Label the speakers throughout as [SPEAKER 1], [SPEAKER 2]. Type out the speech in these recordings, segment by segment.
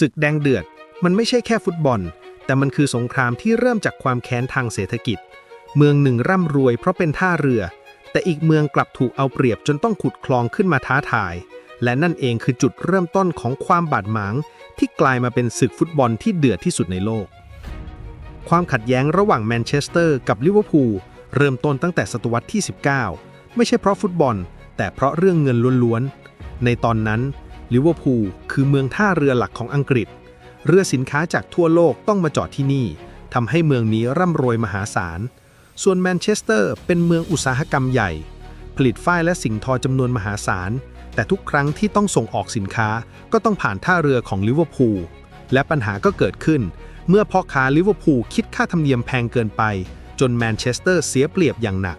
[SPEAKER 1] ศึกแดงเดือด มันไม่ใช่แค่ฟุตบอล แต่มันคือสงครามที่เริ่มจากความแค้นทางเศรษฐกิจ เมืองหนึ่งร่ำรวยเพราะเป็นท่าเรือ แต่อีกเมืองกลับถูกเอาเปรียบจนต้องขุดคลองขึ้นมาท้าทาย และนั่นเองคือจุดเริ่มต้นของความบาดหมาง ที่กลายมาเป็นศึกฟุตบอลที่เดือดที่สุดในโลก ความขัดแย้งระหว่างแมนเชสเตอร์กับลิเวอร์พูลเริ่มต้นตั้งแต่ศตวรรษที่ 19 ไม่ใช่เพราะฟุตบอล แต่เพราะเรื่องเงินล้วนๆ ในตอนนั้นลิเวอร์พูล คือเมืองท่าเรือหลักของอังกฤษ เรือสินค้าจากทั่วโลกต้องมาจอดที่นี่ทำให้เมืองนี้ร่ำรวยมหาศาล ส่วนแมนเชสเตอร์เป็นเมืองอุตสาหกรรมใหญ่ ผลิตฝ้ายและสิ่งทอจำนวนมหาศาล แต่ทุกครั้งที่ต้องส่งออกสินค้าก็ต้องผ่านท่าเรือของลิเวอร์พูล และปัญหาก็เกิดขึ้น เมื่อพ่อค้าลิเวอร์พูลคิดค่าธรรมเนียมแพงเกินไป จนแมนเชสเตอร์เสียเปรียบอย่างหนัก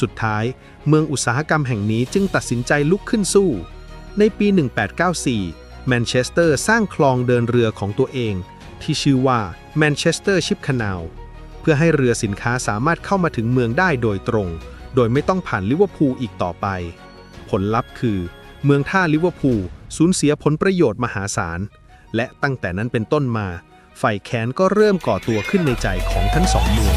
[SPEAKER 1] สุดท้าย เมืองอุตสาหกรรมแห่งนี้จึงตัดสินใจลุกขึ้นสู้ ในปี 1894 แมนเชสเตอร์สร้างคลองเดินเรือของตัวเอง ที่ชื่อว่าแมนเชสเตอร์ชิปค a น a ลเพื่อให้เรือสินค้าสามารถเข้ามาถึงเมืองได้โดยตรง โดยไม่ต้องผ่านลิเวอร์พูลอีกต่อไป ผลลัพธ์คือ เมืองท่าลิเวอร์พูลสูญเสียผลประโยชน์มหาศาล และตั้งแต่นั้นเป็นต้นมา ไฟแค้นก็เริ่มก่อตัวขึ้นในใจของทั้งสองเมือง